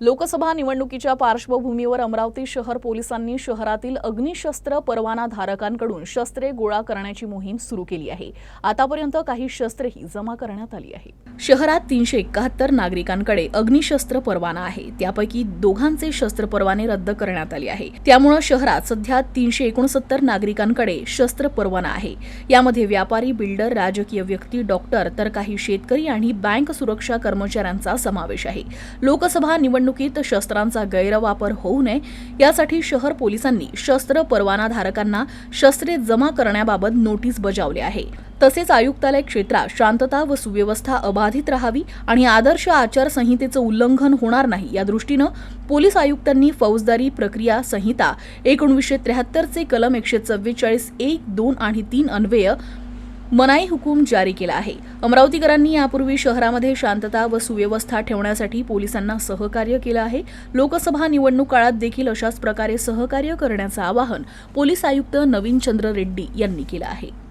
लोकसभा निवडणुकीच्या पार्श्वभूमीवर अमरावती शहर पोलिसांनी शहरातील अग्निशस्त्र परवाना धारकांकडून शस्त्रे गोळा करण्याची मोहीम सुरू केली आहे. आतापर्यंत काही शस्त्रेही जमा करण्यात आली आहे. शहरात तीनशे एकाहत्तर नागरिकांकडे अग्निशस्त्र परवाना आहे. त्यापैकी दोघांचे शस्त्र परवाने रद्द करण्यात आले आहे. त्यामुळे शहरात सध्या तीनशे एकोणसत्तर नागरिकांकडे शस्त्र परवाना आहे. यामध्ये व्यापारी बिल्डर राजकीय व्यक्ती डॉक्टर तर काही शेतकरी आणि बँक सुरक्षा कर्मचाऱ्यांचा समावेश आहे. लोकसभा निवडणुकीत शस्त्रांचा गैरवापर होऊ नये यासाठी शहर पोलिसांनी शस्त्र परवानाधारकांना शस्त्रे जमा करण्याबाबत नोटीस बजावले आहे. तसेच आयुक्तालय क्षेत्रात शांतता व सुव्यवस्था अबाधित राहावी आणि आदर्श आचारसंहितेचं उल्लंघन होणार नाही या दृष्टीनं पोलीस आयुक्तांनी फौजदारी प्रक्रिया संहिता एकोणीसशे त्र्याहत्तरचे कलम एकशे चव्वेचाळीस एक दोन आणि तीन अन्वय मनाई हुकूम जारी केला आहे. अमरावतीकरांनी यापूर्वी शहरामध्ये शांतता व सुव्यवस्था ठेवण्यासाठी पोलिसांना सहकार्य केलं आहे. लोकसभा निवडणूक काळात देखील अशाच प्रकारे सहकार्य करण्याचं आवाहन पोलीस आयुक्त नवीन चंद्र रेड्डी यांनी केलं आहे.